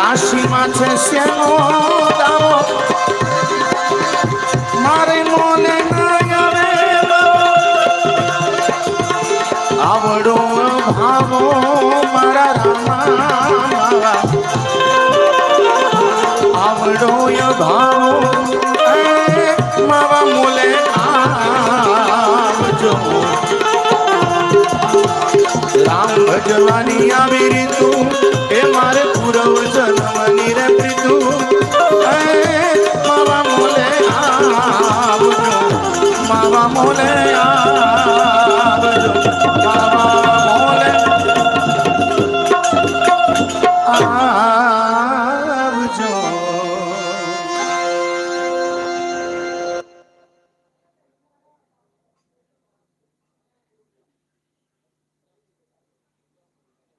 রাশি মাছে শ্যাম দাম মারে মনে আবড়ো ভাবো মারা রামা আবড়ো ভাবো মাবা মোলে রাম ভজবানিয়া আবির তু, এ মারে আমলে আ